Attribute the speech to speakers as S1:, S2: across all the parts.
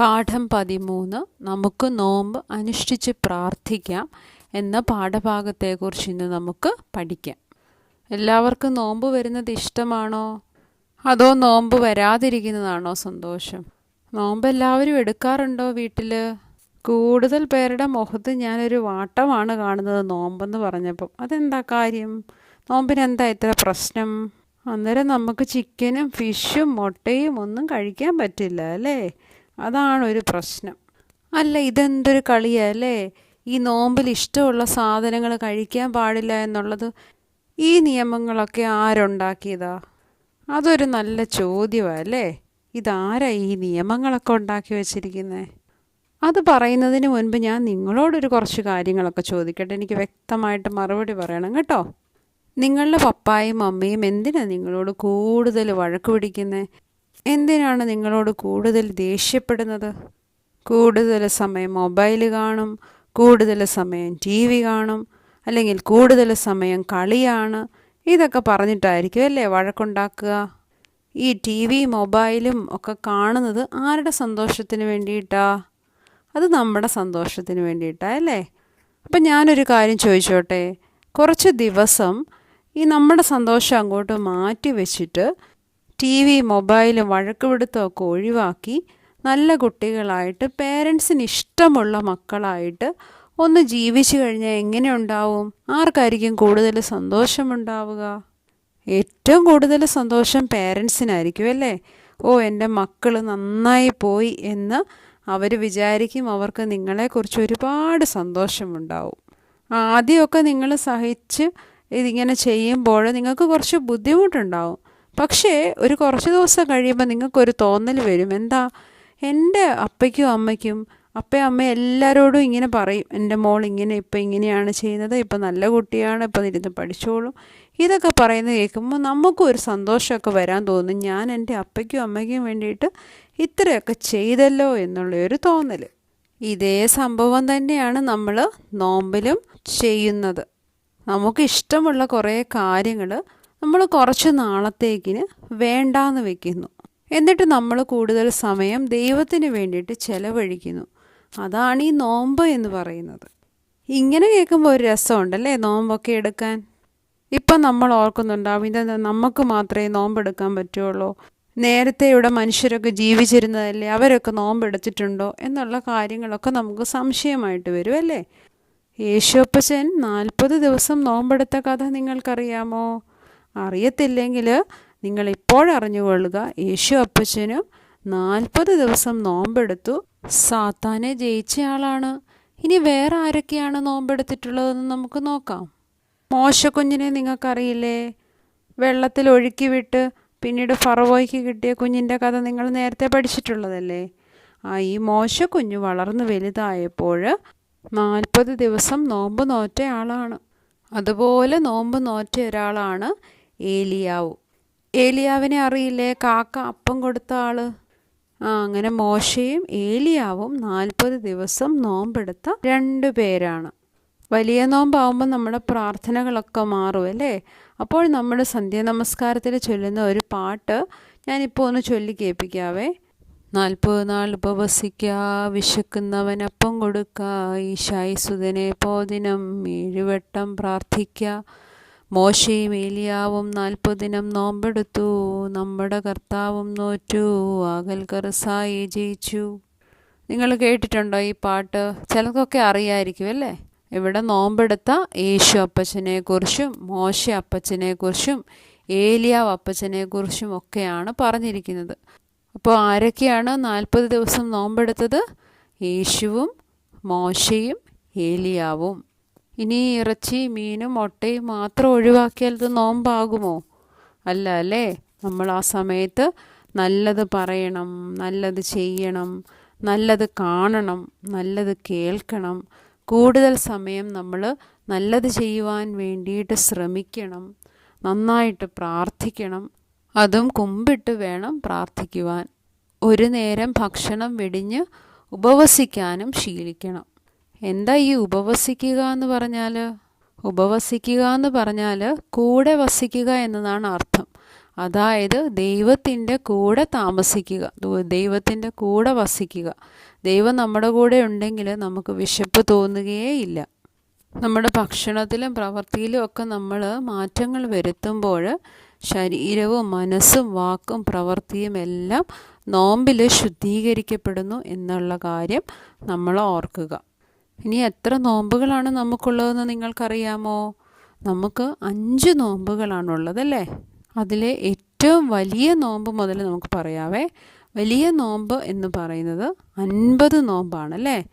S1: പാഠം പതിമൂന്ന് നമുക്ക് നോമ്പ് അനുഷ്ഠിച്ച് പ്രാർത്ഥിക്കാം എന്ന പാഠഭാഗത്തെക്കുറിച്ച് ഇന്ന് നമുക്ക് പഠിക്കാം. എല്ലാവർക്കും നോമ്പ് വരുന്നത് ഇഷ്ടമാണോ? അതോ നോമ്പ് വരാതിരിക്കുന്നതാണോ സന്തോഷം? നോമ്പ് എല്ലാവരും എടുക്കാറുണ്ടോ വീട്ടിൽ കൂടുതൽ പേരുടെ മുഖത്ത് ഞാനൊരു വാട്ടമാണ് കാണുന്നത് നോമ്പെന്ന് പറഞ്ഞപ്പം. അതെന്താ കാര്യം? നോമ്പിനെന്താ ഇത്ര പ്രശ്നം? അന്നേരം നമുക്ക് ചിക്കനും ഫിഷും മുട്ടയും ഒന്നും കഴിക്കാൻ പറ്റില്ല അല്ലേ? അതാണ് ഒരു പ്രശ്നം. അല്ല ഇതെന്തൊരു കളിയാ അല്ലേ? ഈ നോമ്പിൽ ഇഷ്ടമുള്ള സാധനങ്ങൾ കഴിക്കാൻ പാടില്ല എന്നുള്ളത് ഈ നിയമങ്ങളൊക്കെ ആരുണ്ടാക്കിയതാ? അതൊരു നല്ല ചോദ്യമാണ് അല്ലേ? ഇതാരാ ഈ നിയമങ്ങളൊക്കെ ഉണ്ടാക്കി വച്ചിരിക്കുന്നത് അത് പറയുന്നതിന് മുൻപ് ഞാൻ നിങ്ങളോടൊരു കുറച്ച് കാര്യങ്ങളൊക്കെ ചോദിക്കട്ടെ. എനിക്ക് വ്യക്തമായിട്ട് മറുപടി പറയണം കേട്ടോ. നിങ്ങളുടെ പപ്പായും അമ്മയും എന്തിനാണ് നിങ്ങളോട് കൂടുതൽ വഴക്ക് പിടിക്കുന്നത് എന്തിനാണ് നിങ്ങളോട് കൂടുതൽ ദേഷ്യപ്പെടുന്നത്? കൂടുതൽ സമയം മൊബൈൽ കാണും കൂടുതൽ സമയം ടി വി കാണും അല്ലെങ്കിൽ കൂടുതൽ സമയം കളിയാണ്? ഇതൊക്കെ പറഞ്ഞിട്ടായിരിക്കും അല്ലേ വഴക്കുണ്ടാക്കുക? ഈ ടി വി മൊബൈലും ഒക്കെ കാണുന്നത് ആരുടെ സന്തോഷത്തിന് വേണ്ടിയിട്ടാ? അത് നമ്മുടെ സന്തോഷത്തിന് വേണ്ടിയിട്ടാ അല്ലേ? അപ്പം ഞാനൊരു കാര്യം ചോദിച്ചോട്ടെ? കുറച്ച് ദിവസം ഈ നമ്മുടെ സന്തോഷം അങ്ങോട്ട് മാറ്റി വെച്ചിട്ട് ടി വി മൊബൈലും വഴക്കുപിടുത്തമൊക്കെ ഒഴിവാക്കി നല്ല കുട്ടികളായിട്ട് പേരൻസിന് ഇഷ്ടമുള്ള മക്കളായിട്ട് ഒന്ന് ജീവിച്ചു കഴിഞ്ഞാൽ എങ്ങനെ ഉണ്ടാവും ആർക്കായിരിക്കും കൂടുതൽ സന്തോഷമുണ്ടാവുക? ഏറ്റവും കൂടുതൽ സന്തോഷം പേരൻസിനായിരിക്കും അല്ലേ? ഓ എന്റെ മക്കൾ നന്നായി പോയി എന്ന് അവർ വിചാരിക്കും അവർക്ക് നിങ്ങളെക്കുറിച്ച് ഒരുപാട് സന്തോഷമുണ്ടാവും. ആദ്യമൊക്കെ നിങ്ങൾ സഹിച്ച് ഇതിങ്ങനെ ചെയ്യുമ്പോൾ നിങ്ങൾക്ക് കുറച്ച് ബുദ്ധിമുട്ടുണ്ടാവും. പക്ഷേ ഒരു കുറച്ച് ദിവസം കഴിയുമ്പോൾ നിങ്ങൾക്കൊരു തോന്നൽ വരും. എന്താ? എന്റെ അപ്പയ്ക്കും അമ്മയ്ക്കും അപ്പയും അമ്മ എല്ലാവരോടും ഇങ്ങനെ പറയും. എന്റെ മോൾ ഇങ്ങനെ ഇപ്പം ഇങ്ങനെയാണ് ചെയ്യുന്നത്. ഇപ്പം നല്ല കുട്ടിയാണ്. ഇപ്പം ഇരുന്ന് പഠിച്ചോളും. ഇതൊക്കെ പറയുന്നത് കേൾക്കുമ്പോൾ നമുക്കും ഒരു സന്തോഷമൊക്കെ വരാൻ തോന്നും. ഞാൻ എന്റെ അപ്പയ്ക്കും അമ്മയ്ക്കും വേണ്ടിയിട്ട് ഇത്രയൊക്കെ ചെയ്തല്ലോ എന്നുള്ളൊരു തോന്നൽ ഇതേ സംഭവം തന്നെയാണ് നമ്മൾ നോമ്പിലും ചെയ്യുന്നത്. നമുക്കിഷ്ടമുള്ള കുറേ കാര്യങ്ങൾ നമ്മൾ കുറച്ച് നാളത്തേക്കിന് വേണ്ടാന്ന് വെക്കുന്നു. എന്നിട്ട് നമ്മൾ കൂടുതൽ സമയം ദൈവത്തിന് വേണ്ടിയിട്ട് ചെലവഴിക്കുന്നു. അതാണ് ഈ നോമ്പ് എന്ന് പറയുന്നത്. ഇങ്ങനെ കേൾക്കുമ്പോൾ ഒരു രസമുണ്ടല്ലേ നോമ്പൊക്കെ എടുക്കാൻ? ഇപ്പം നമ്മൾ ഓർക്കുന്നുണ്ടാവും ഇതെന്താ നമുക്ക് മാത്രമേ നോമ്പെടുക്കാൻ പറ്റുള്ളൂ. നേരത്തെ ഇവിടെ മനുഷ്യരൊക്കെ ജീവിച്ചിരുന്നതല്ലേ അവരൊക്കെ നോമ്പെടുത്തിട്ടുണ്ടോ എന്നുള്ള കാര്യങ്ങളൊക്കെ നമുക്ക് സംശയമായിട്ട് വരും അല്ലേ? യേശുപ്പച്ചൻ നാൽപ്പത് ദിവസം നോമ്പെടുത്ത കഥ നിങ്ങൾക്കറിയാമോ? അറിയത്തില്ലെങ്കിൽ നിങ്ങൾ ഇപ്പോഴറിഞ്ഞുകൊള്ളുക യേശു അപ്പച്ചനും നാൽപ്പത് ദിവസം നോമ്പെടുത്തു. സാത്താനെ ജയിച്ച ആളാണ്. ഇനി വേറെ ആരൊക്കെയാണ് നോമ്പെടുത്തിട്ടുള്ളതെന്ന് നമുക്ക് നോക്കാം. മോശക്കുഞ്ഞിനെ നിങ്ങൾക്കറിയില്ലേ? വെള്ളത്തിൽ ഒഴുക്കി വിട്ട് പിന്നീട് ഫറവോയ്ക്ക് കിട്ടിയ കുഞ്ഞിന്റെ കഥ നിങ്ങൾ നേരത്തെ പഠിച്ചിട്ടുള്ളതല്ലേ? ആ ഈ മോശക്കുഞ്ഞ് വളർന്നു വലുതായപ്പോൾ നാൽപ്പത് ദിവസം നോമ്പ് നോറ്റ ആളാണ്. അതുപോലെ നോമ്പ് നോറ്റ ഒരാളാണ് ഏലിയാവ്. ഏലിയാവിനെ അറിയില്ലേ? കാക്ക അപ്പം കൊടുത്ത ആൾ. ആ അങ്ങനെ മോശയും ഏലിയാവും നാൽപ്പത് ദിവസം നോമ്പെടുത്ത രണ്ടു പേരാണ്. വലിയ നോമ്പാവുമ്പോൾ നമ്മുടെ പ്രാർത്ഥനകളൊക്കെ മാറും അല്ലേ? അപ്പോൾ നമ്മൾ സന്ധ്യാനമസ്കാരത്തിൽ ചൊല്ലുന്ന ഒരു പാട്ട് ഞാനിപ്പോൾ ഒന്ന് ചൊല്ലി കേൾപ്പിക്കാവേ. നാൽപ്പത് നാൾ ഉപവസിക്ക വിശക്കുന്നവനപ്പം കൊടുക്ക പോ പോദിനം ഏഴുവട്ടം പ്രാർത്ഥിക്ക. മോശയും ഏലിയാവും നാൽപ്പതിനം നോമ്പെടുത്തു നമ്മുടെ കർത്താവും നോറ്റു ആകൽ കറസായി ജയിച്ചു. നിങ്ങൾ കേട്ടിട്ടുണ്ടോ ഈ പാട്ട്? ചിലർക്കൊക്കെ അറിയായിരിക്കും അല്ലേ? ഇവിടെ നോമ്പെടുത്ത യേശു അപ്പച്ചനെ കുറിച്ചും മോശ അപ്പച്ചനെ കുറിച്ചും ഏലിയാവ് അപ്പച്ചനെ കുറിച്ചും ഒക്കെയാണ് പറഞ്ഞിരിക്കുന്നത്. അപ്പോൾ ആരൊക്കെയാണ് നാൽപ്പത് ദിവസം നോമ്പെടുത്തത്? യേശുവും മോശയും ഏലിയാവും. ഇനി ഇറച്ചി മീനും മുട്ടയും മാത്രം ഒഴിവാക്കിയാൽ ഇത് നോമ്പാകുമോ? അല്ല അല്ലേ? നമ്മൾ ആ സമയത്ത് നല്ലത് പറയണം നല്ലത് ചെയ്യണം നല്ലത് കാണണം നല്ലത് കേൾക്കണം. കൂടുതൽ സമയം നമ്മൾ നല്ലത് ചെയ്യുവാൻ വേണ്ടിയിട്ട് ശ്രമിക്കണം നന്നായിട്ട് പ്രാർത്ഥിക്കണം. അതും കുമ്പിട്ട് വേണം പ്രാർത്ഥിക്കുവാൻ. ഒരു നേരം ഭക്ഷണം വെടിഞ്ഞ് ഉപവസിക്കാനും ശീലിക്കണം. എന്താ ഈ ഉപവസിക്കുക എന്ന് പറഞ്ഞാൽ ഉപവസിക്കുക എന്ന് പറഞ്ഞാൽ കൂടെ വസിക്കുക എന്നതാണ് അർത്ഥം. അതായത് ദൈവത്തിന്റെ കൂടെ താമസിക്കുക. ദൈവത്തിന്റെ കൂടെ വസിക്കുക. ദൈവം നമ്മുടെ കൂടെ ഉണ്ടെങ്കിൽ നമുക്ക് വിശപ്പ് തോന്നുകയേ ഇല്ല നമ്മുടെ ഭക്ഷണത്തിലും പ്രവൃത്തിയിലും ഒക്കെ നമ്മൾ മാറ്റങ്ങൾ വരുത്തുമ്പോൾ ശരീരവും മനസ്സും വാക്കും പ്രവൃത്തിയും എല്ലാം നോമ്പിൽ ശുദ്ധീകരിക്കപ്പെടുന്നു എന്നുള്ള കാര്യം നമ്മൾ ഓർക്കുക. ഇനി എത്ര നോമ്പുകളാണ് നമുക്കുള്ളതെന്ന് നിങ്ങൾക്കറിയാമോ? നമുക്ക് അഞ്ച് നോമ്പുകളാണുള്ളതല്ലേ? അതിലെ ഏറ്റവും വലിയ നോമ്പ് മുതൽ നമുക്ക് പറയാവേ. വലിയ നോമ്പ് എന്ന് പറയുന്നത് അൻപത് നോമ്പാണല്ലേ?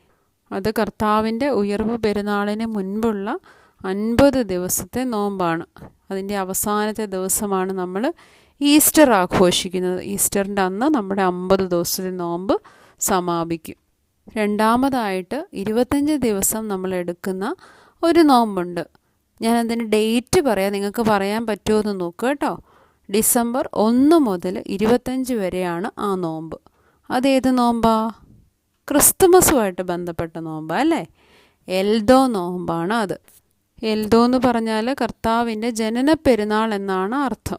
S1: അത് കർത്താവിന്റെ ഉയർവ് പെരുന്നാളിന് മുൻപുള്ള അൻപത് ദിവസത്തെ നോമ്പാണ്. അതിന്റെ അവസാനത്തെ ദിവസമാണ് നമ്മൾ ഈസ്റ്റർ ആഘോഷിക്കുന്നത്. ഈസ്റ്ററിന്റെ അന്ന് നമ്മുടെ അമ്പത് ദിവസത്തെ നോമ്പ് സമാപിക്കും. രണ്ടാമതായിട്ട് ഇരുപത്തഞ്ച് ദിവസം നമ്മൾ എടുക്കുന്ന ഒരു നോമ്പുണ്ട്. ഞാൻ അതിന് ഡേറ്റ് പറയാം. നിങ്ങൾക്ക് പറയാൻ പറ്റുമോ എന്ന് നോക്കുക കേട്ടോ. ഡിസംബർ ഒന്ന് മുതൽ ഇരുപത്തഞ്ച് വരെയാണ് ആ നോമ്പ്. അതേത് നോമ്പാ? ക്രിസ്തുമസുമായിട്ട് ബന്ധപ്പെട്ട നോമ്പാ അല്ലേ? എൽദോ നോമ്പാണ് അത്. എൽദോ എന്ന് പറഞ്ഞാൽ കർത്താവിന്റെ ജനന പെരുന്നാൾ എന്നാണ് അർത്ഥം.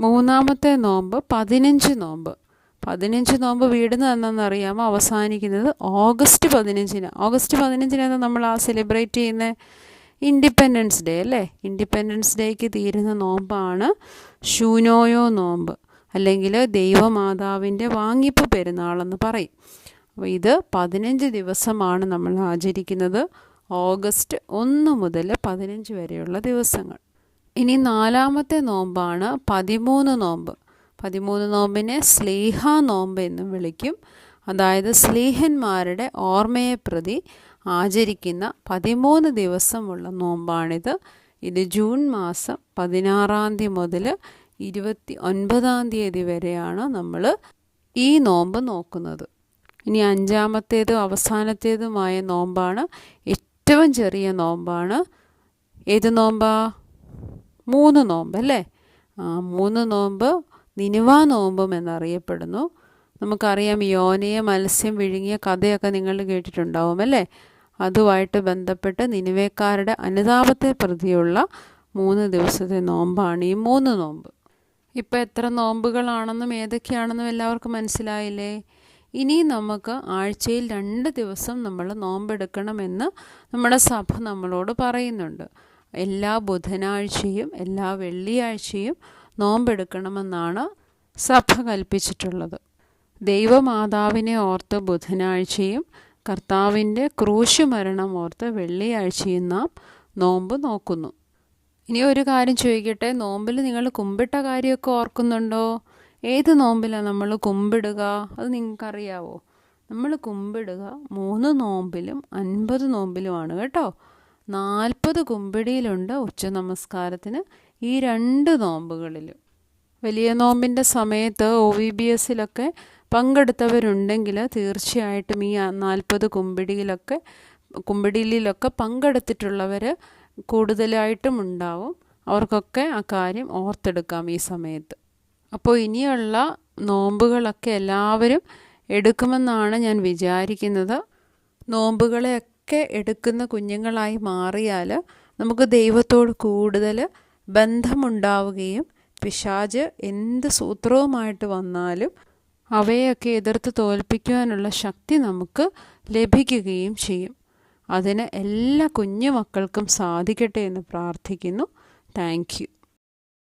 S1: മൂന്നാമത്തെ നോമ്പ് പതിനഞ്ച് നോമ്പ്. പതിനഞ്ച് നോമ്പ് വീടുന്നത് എന്നാണെന്നറിയാമോ അവസാനിക്കുന്നത് ഓഗസ്റ്റ് പതിനഞ്ചിന്. ഓഗസ്റ്റ് പതിനഞ്ചിനാണ് നമ്മൾ ആ സെലിബ്രേറ്റ് ചെയ്യുന്ന ഇൻഡിപെൻഡൻസ് ഡേ അല്ലേ? ഇൻഡിപെൻഡൻസ് ഡേക്ക് തീരുന്ന നോമ്പാണ് ഷൂനോയോ നോമ്പ്. അല്ലെങ്കിൽ ദൈവമാതാവിന്റെ വാങ്ങിപ്പ് പെരുന്നാളെന്ന് പറയും. അപ്പോൾ ഇത് പതിനഞ്ച് ദിവസമാണ് നമ്മൾ ആചരിക്കുന്നത് ഓഗസ്റ്റ് ഒന്ന് മുതൽ പതിനഞ്ച് വരെയുള്ള ദിവസങ്ങൾ. ഇനി നാലാമത്തെ നോമ്പാണ് പതിമൂന്ന് നോമ്പ്. പതിമൂന്ന് നോമ്പിനെ സ്ലീഹ നോമ്പ് എന്നും വിളിക്കും. അതായത് സ്ലീഹന്മാരുടെ ഓർമ്മയെ പ്രതി ആചരിക്കുന്ന പതിമൂന്ന് ദിവസമുള്ള നോമ്പാണിത്. ഇത് ജൂൺ മാസം പതിനാറാം തീയതി മുതൽ ഇരുപത്തി ഒൻപതാം തീയതി വരെയാണ് നമ്മൾ ഈ നോമ്പ് നോക്കുന്നത്. ഇനി അഞ്ചാമത്തേതും അവസാനത്തേതുമായ നോമ്പാണ് ഏറ്റവും ചെറിയ നോമ്പാണ്. ഏത് നോമ്പാ? മൂന്ന് നോമ്പ് അല്ലേ ആ മൂന്ന് നോമ്പ് നിനുവ നോമ്പും എന്നറിയപ്പെടുന്നു. നമുക്കറിയാം യോനയെ മത്സ്യം വിഴുങ്ങിയ കഥയൊക്കെ നിങ്ങൾ കേട്ടിട്ടുണ്ടാവും അല്ലേ? അതുമായിട്ട് ബന്ധപ്പെട്ട് നിനുവേക്കാരുടെ അനുതാപത്തെ പ്രതിയുള്ള മൂന്ന് ദിവസത്തെ നോമ്പാണ് ഈ മൂന്ന് നോമ്പ്. ഇപ്പം എത്ര നോമ്പുകളാണെന്നും ഏതൊക്കെയാണെന്നും എല്ലാവർക്കും മനസ്സിലായില്ലേ? ഇനി നമുക്ക് ആഴ്ചയിൽ രണ്ട് ദിവസം നമ്മൾ നോമ്പെടുക്കണമെന്ന് നമ്മുടെ സഭ നമ്മളോട് പറയുന്നുണ്ട്. എല്ലാ ബുധനാഴ്ചയും എല്ലാ വെള്ളിയാഴ്ചയും നോമ്പെടുക്കണമെന്നാണ് സഭ കൽപ്പിച്ചിട്ടുള്ളത്. ദൈവമാതാവിനെ ഓർത്ത് ബുധനാഴ്ചയും കർത്താവിന്റെ ക്രൂശുമരണം ഓർത്ത് വെള്ളിയാഴ്ചയും നാം നോമ്പ് നോക്കുന്നു. ഇനി ഒരു കാര്യം ചോദിക്കട്ടെ നോമ്പിൽ നിങ്ങൾ കുമ്പിട്ട കാര്യമൊക്കെ ഓർക്കുന്നുണ്ടോ? ഏത് നോമ്പിലാണ് നമ്മൾ കുമ്പിടുക? അത് നിങ്ങൾക്കറിയാവോ? നമ്മൾ കുമ്പിടുക മൂന്ന് നോമ്പിലും അൻപത് നോമ്പിലുമാണ് കേട്ടോ. നാൽപ്പത് കുമ്പിടിയിലുണ്ട് ഉച്ച നമസ്കാരത്തിന് ഈ രണ്ട് നോമ്പുകളിലും. വലിയ നോമ്പിന്റെ സമയത്ത് ഒ വി ബി എസിലൊക്കെ പങ്കെടുത്തവരുണ്ടെങ്കിൽ തീർച്ചയായിട്ടും ഈ നാൽപ്പത് കുമ്പിടിയിലൊക്കെ കുമ്പിടിയിലൊക്കെ പങ്കെടുത്തിട്ടുള്ളവർ കൂടുതലായിട്ടും ഉണ്ടാവും. അവർക്കൊക്കെ ആ കാര്യം ഓർത്തെടുക്കാം ഈ സമയത്ത്. അപ്പോൾ ഇനിയുള്ള നോമ്പുകളൊക്കെ എല്ലാവരും എടുക്കുമെന്നാണ് ഞാൻ വിചാരിക്കുന്നത്. നോമ്പുകളെയൊക്കെ എടുക്കുന്ന കുഞ്ഞുങ്ങളായി മാറിയാൽ നമുക്ക് ദൈവത്തോട് കൂടുതൽ ബന്ധമുണ്ടാവുകയും പിശാജ് എന്ത് സൂത്രവുമായിട്ട് വന്നാലും അവയൊക്കെ എതിർത്ത് തോൽപ്പിക്കുവാനുള്ള ശക്തി നമുക്ക് ലഭിക്കുകയും ചെയ്യും. അതിന് എല്ലാ കുഞ്ഞു മക്കൾക്കും സാധിക്കട്ടെ എന്ന് പ്രാർത്ഥിക്കുന്നു. താങ്ക്